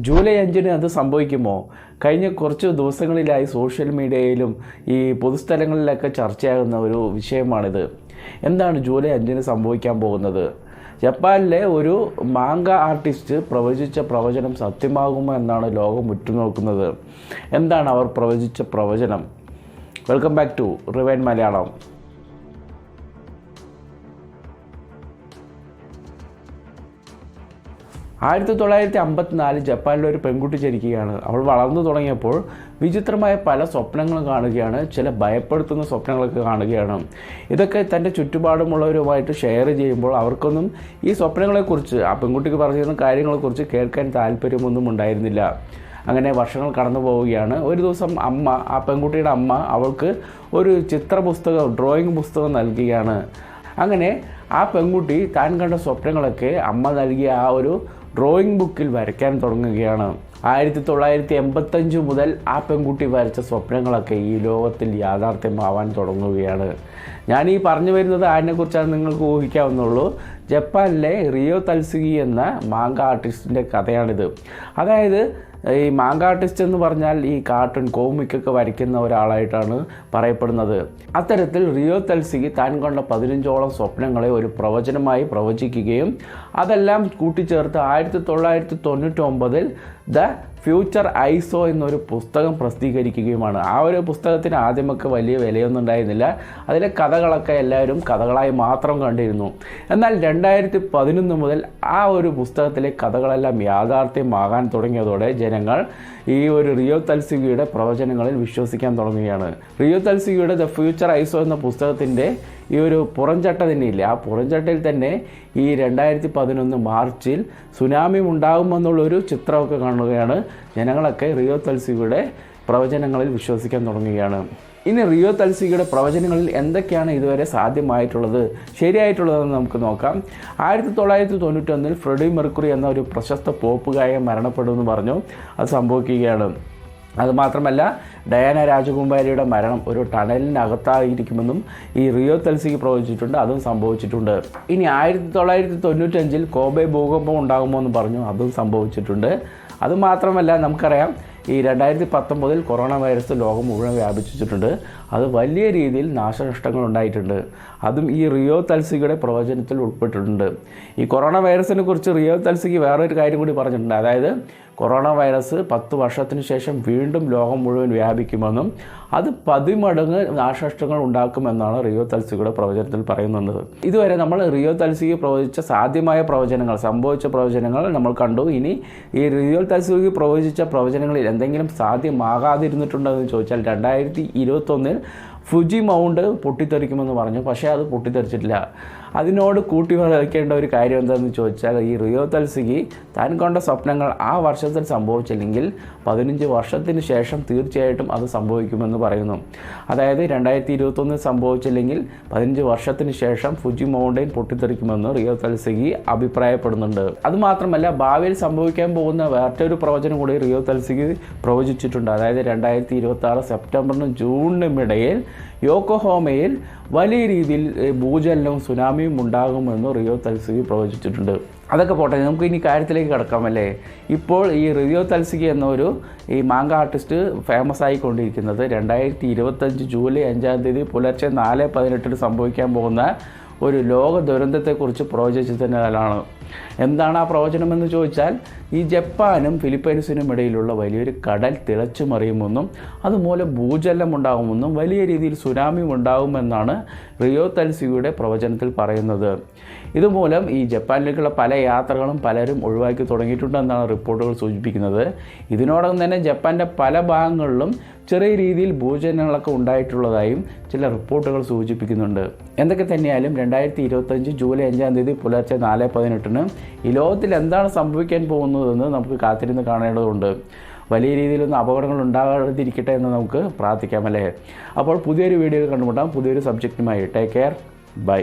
July അഞ്ചിന് അത് സംഭവിക്കുമോ? കഴിഞ്ഞ കുറച്ച് ദിവസങ്ങളിലായി സോഷ്യൽ മീഡിയയിലും ഈ പൊതുസ്ഥലങ്ങളിലൊക്കെ ചർച്ചയാകുന്ന ഒരു വിഷയമാണിത്. എന്താണ് ജൂലൈ അഞ്ചിന് സംഭവിക്കാൻ പോകുന്നത്? ജപ്പാനിലെ ഒരു മാങ്ക ആർട്ടിസ്റ്റ് പ്രവചിച്ച പ്രവചനം സത്യമാകുമോ എന്നാണ് ലോകം ഉറ്റുനോക്കുന്നത്. എന്താണ് അവർ പ്രവചിച്ച പ്രവചനം? Welcome back to rewind Malayalam. ആയിരത്തി തൊള്ളായിരത്തി അമ്പത്തിനാല് ജപ്പാനിലെ ഒരു പെൺകുട്ടി ജനിക്കുകയാണ്. അവൾ വളർന്നു തുടങ്ങിയപ്പോൾ വിചിത്രമായ പല സ്വപ്നങ്ങളും കാണുകയാണ്. ചില ഭയപ്പെടുത്തുന്ന സ്വപ്നങ്ങളൊക്കെ കാണുകയാണ്. ഇതൊക്കെ തന്റെ ചുറ്റുപാടുമുള്ളവരുമായിട്ട് ഷെയർ ചെയ്യുമ്പോൾ അവർക്കൊന്നും ഈ സ്വപ്നങ്ങളെക്കുറിച്ച് ആ പെൺകുട്ടിക്ക് പറഞ്ഞിരുന്ന കാര്യങ്ങളെക്കുറിച്ച് കേൾക്കാൻ താല്പര്യമൊന്നും ഉണ്ടായിരുന്നില്ല. അങ്ങനെ വർഷങ്ങൾ കടന്നു പോവുകയാണ്. ഒരു ദിവസം അമ്മ ആ പെൺകുട്ടിയുടെ അമ്മ അവൾക്ക് ഒരു ചിത്രപുസ്തകം ഡ്രോയിങ് പുസ്തകം നൽകുകയാണ്. അങ്ങനെ ആ പെൺകുട്ടി താൻ കണ്ട സ്വപ്നങ്ങളൊക്കെ അമ്മ നൽകിയ ആ ഒരു ഡ്രോയിങ് ബുക്കിൽ വരയ്ക്കാൻ തുടങ്ങുകയാണ്. ആയിരത്തി തൊള്ളായിരത്തി എൺപത്തഞ്ച് മുതൽ ആ പെൺകുട്ടി വരച്ച സ്വപ്നങ്ങളൊക്കെ ഈ ലോകത്തിൽ യാഥാർത്ഥ്യമാവാൻ തുടങ്ങുകയാണ്. ഞാൻ ഈ പറഞ്ഞു വരുന്നത് അതിനെക്കുറിച്ചാണ് നിങ്ങൾക്ക് ഊഹിക്കാവുന്നുള്ളൂ. ജപ്പാനിലെ റിയോ തൽസുഗി എന്ന മാങ്ക ആർട്ടിസ്റ്റിന്റെ കഥയാണിത്. അതായത് ഈ മാങ്ക ആർട്ടിസ്റ്റ് എന്ന് പറഞ്ഞാൽ ഈ കാർട്ടൂൺ കോമിക്കൊക്കെ വരയ്ക്കുന്ന ഒരാളായിട്ടാണ് പറയപ്പെടുന്നത്. അത്തരത്തിൽ റിയോ തൽസി താൻ കണ്ട പതിനഞ്ചോളം സ്വപ്നങ്ങളെ ഒരു പ്രവചനമായി പ്രവചിക്കുകയും അതെല്ലാം കൂട്ടിച്ചേർത്ത് ആയിരത്തി തൊള്ളായിരത്തി തൊണ്ണൂറ്റി ഒമ്പതിൽ ദ ഫ്യൂച്ചർ ഐസോ എന്നൊരു പുസ്തകം പ്രസിദ്ധീകരിക്കുകയുമാണ്. ആ ഒരു പുസ്തകത്തിന് ആദ്യമൊക്കെ വലിയ വിലയൊന്നും ഉണ്ടായിരുന്നില്ല. അതിലെ കഥകളൊക്കെ എല്ലാവരും കഥകളായി മാത്രം കണ്ടിരുന്നു. എന്നാൽ രണ്ടായിരത്തി പതിനൊന്ന് മുതൽ ആ ഒരു പുസ്തകത്തിലെ കഥകളെല്ലാം യാഥാർത്ഥ്യമാകാൻ തുടങ്ങിയതോടെ ജനങ്ങൾ ഈ ഒരു റിയോ തൽസികയുടെ പ്രവചനങ്ങളിൽ വിശ്വസിക്കാൻ തുടങ്ങുകയാണ്. റിയോ തൽസികയുടെ ദ ഫ്യൂച്ചർ ഐസോ എന്ന പുസ്തകത്തിന്റെ ഈ ഒരു പുറംചട്ട തന്നെയില്ലേ? ആ പുറംചട്ടയിൽ തന്നെ ഈ രണ്ടായിരത്തി പതിനൊന്ന് മാർച്ചിൽ സുനാമി ഉണ്ടാകുമെന്നുള്ളൊരു ചിത്രമൊക്കെ കാണുകയാണ്. ജനങ്ങളൊക്കെ റിയോ തൽസിയുടെ പ്രവചനങ്ങളിൽ വിശ്വസിക്കാൻ തുടങ്ങുകയാണ്. ഇനി റിയോ തൽസിയുടെ പ്രവചനങ്ങളിൽ എന്തൊക്കെയാണ് ഇതുവരെ സാധ്യമായിട്ടുള്ളത്? ശരിയായിട്ടുള്ളതെന്ന് നമുക്ക് നോക്കാം. ആയിരത്തി തൊള്ളായിരത്തി തൊണ്ണൂറ്റൊന്നിൽ ഫ്രെഡി മെർക്കുറി എന്ന ഒരു പ്രശസ്ത പോപ്പ് ഗായകൻ മരണപ്പെടുമെന്ന് പറഞ്ഞു. അത് സംഭവിക്കുകയാണ്. അതുമാത്രമല്ല ഡയാന രാജകുമാരിയുടെ മരണം ഒരു ടണലിനകത്തായിരിക്കുമെന്നും ഈ റിയോ തെൽസിക്ക് പ്രവചിച്ചിട്ടുണ്ട് അതും സംഭവിച്ചിട്ടുണ്ട്. ഇനി ആയിരത്തി തൊള്ളായിരത്തി തൊണ്ണൂറ്റഞ്ചിൽ കോബെ ഭൂകമ്പം ഉണ്ടാകുമോ എന്ന് പറഞ്ഞു അതും സംഭവിച്ചിട്ടുണ്ട്. അതുമാത്രമല്ല നമുക്കറിയാം ഈ രണ്ടായിരത്തി പത്തൊമ്പതിൽ കൊറോണ വൈറസ് ലോകം മുഴുവൻ വ്യാപിച്ചിട്ടുണ്ട്. അത് വലിയ രീതിയിൽ നാശനഷ്ടങ്ങൾ ഉണ്ടായിട്ടുണ്ട്. അതും ഈ റിയോ തൽസികയുടെ പ്രവചനത്തിൽ ഉൾപ്പെട്ടിട്ടുണ്ട്. ഈ കൊറോണ വൈറസിനെ കുറിച്ച് റിയോ തൽസിക്ക് വേറൊരു കാര്യം കൂടി പറഞ്ഞിട്ടുണ്ട്. അതായത് കൊറോണ വൈറസ് പത്ത് വർഷത്തിന് ശേഷം വീണ്ടും ലോകം മുഴുവൻ വ്യാപിക്കുമെന്നും അത് പതിമടങ്ങ് നാശനഷ്ടങ്ങൾ ഉണ്ടാക്കുമെന്നാണ് റിയോ തൽസിയുടെ പ്രവചനത്തിൽ പറയുന്നത്. ഇതുവരെ നമ്മൾ റിയോ തൽസിക്ക് പ്രവചിച്ച സാധ്യമായ പ്രവചനങ്ങൾ സംഭവിച്ച പ്രവചനങ്ങൾ നമ്മൾ കണ്ടു. ഇനി ഈ റിയോ തൽസിക്ക് പ്രവചിച്ച പ്രവചനങ്ങളിൽ എന്തെങ്കിലും സാധ്യമാകാതിരുന്നിട്ടുണ്ടോ എന്ന് ചോദിച്ചാൽ രണ്ടായിരത്തി ഇരുപത്തൊന്നിൽ ഫുജി മൗണ്ട് പൊട്ടിത്തെറിക്കുമെന്ന് പറഞ്ഞു. പക്ഷേ അത് പൊട്ടിത്തെറിച്ചിട്ടില്ല. അതിനോട് കൂട്ടി വരയ്ക്കേണ്ട ഒരു കാര്യം എന്താണെന്ന് ചോദിച്ചാൽ ഈ റിയോ തൽസികി താൻ കണ്ട സ്വപ്നങ്ങൾ ആ വർഷത്തിൽ സംഭവിച്ചില്ലെങ്കിൽ പതിനഞ്ച് വർഷത്തിന് ശേഷം തീർച്ചയായിട്ടും അത് സംഭവിക്കുമെന്ന് പറയുന്നു. അതായത് രണ്ടായിരത്തി ഇരുപത്തൊന്നിൽ സംഭവിച്ചില്ലെങ്കിൽ പതിനഞ്ച് വർഷത്തിന് ശേഷം ഫുജി മൗണ്ടൈൻ പൊട്ടിത്തെറിക്കുമെന്ന് റിയോ തൽസികി അഭിപ്രായപ്പെടുന്നുണ്ട്. അതുമാത്രമല്ല ഭാവിയിൽ സംഭവിക്കാൻ പോകുന്ന വേറൊരു പ്രവചനം കൂടി റിയോ തൽസികി പ്രവചിച്ചിട്ടുണ്ട്. അതായത് രണ്ടായിരത്തി ഇരുപത്തി ആറ് സെപ്റ്റംബറിനും ജൂണിനും ഇടയിൽ യോക്കോഹോമയിൽ വലിയ രീതിയിൽ ഭൂചലനവും സുനാമിയും ഉണ്ടാകുമെന്ന് റിയോ തൽസികി പ്രവചിച്ചിട്ടുണ്ട്. അതൊക്കെ പോട്ടെ നമുക്ക് ഇനി കാര്യത്തിലേക്ക് കിടക്കാമല്ലേ ഇപ്പോൾ ഈ റിയോ തൽസികി എന്നൊരു ഈ മാങ്ക ആർട്ടിസ്റ്റ് ഫേമസ് ആയിക്കൊണ്ടിരിക്കുന്നത് രണ്ടായിരത്തി ഇരുപത്തഞ്ച് ജൂലൈ അഞ്ചാം തീയതി പുലർച്ചെ നാല് പതിനെട്ടിന് സംഭവിക്കാൻ പോകുന്ന ഒരു ലോക ദുരന്തത്തെക്കുറിച്ച് പ്രവചിച്ചതിനാലാണ് എന്താണ് ആ പ്രവചനമെന്ന് ചോദിച്ചാൽ ഈ ജപ്പാനും ഫിലിപ്പൈൻസിനും ഇടയിലുള്ള വലിയൊരു കടൽ തിളച്ചു മറിയുമെന്നും അതുമൂലം ഭൂചലനം ഉണ്ടാകുമെന്നും വലിയ രീതിയിൽ സുനാമി ഉണ്ടാകുമെന്നാണ് റിയോ തൽസിയുടെ പ്രവചനത്തിൽ പറയുന്നത്. ഇതുമൂലം ഈ ജപ്പാനിലേക്കുള്ള പല യാത്രകളും പലരും ഒഴിവാക്കി തുടങ്ങിയിട്ടുണ്ടെന്നാണ് റിപ്പോർട്ടുകൾ സൂചിപ്പിക്കുന്നത്. ഇതിനോടകം തന്നെ ജപ്പാന്റെ പല ഭാഗങ്ങളിലും ചെറിയ രീതിയിൽ ഭൂചലനങ്ങളൊക്കെ ഉണ്ടായിട്ടുള്ളതായും ചില റിപ്പോർട്ടുകൾ സൂചിപ്പിക്കുന്നുണ്ട്. എന്തൊക്കെ തന്നെയായാലും രണ്ടായിരത്തി ഇരുപത്തഞ്ച് ജൂലൈ അഞ്ചാം തീയതി പുലർച്ചെ നാല് പതിനെട്ടിന് ഈ ലോകത്തിൽ എന്താണ് സംഭവിക്കാൻ പോകുന്നതെന്ന് നമുക്ക് കാത്തിരുന്ന് കാണേണ്ടതുണ്ട്. വലിയ രീതിയിലൊന്നും അപകടങ്ങൾ ഉണ്ടാകാതിരിക്കട്ടെ എന്ന് നമുക്ക് പ്രാർത്ഥിക്കാം അല്ലേ? അപ്പോൾ പുതിയൊരു വീഡിയോ കണ്ടുമുട്ടാം. പുതിയൊരു സബ്ജക്റ്റുമായി ടേക്ക് കെയർ ബൈ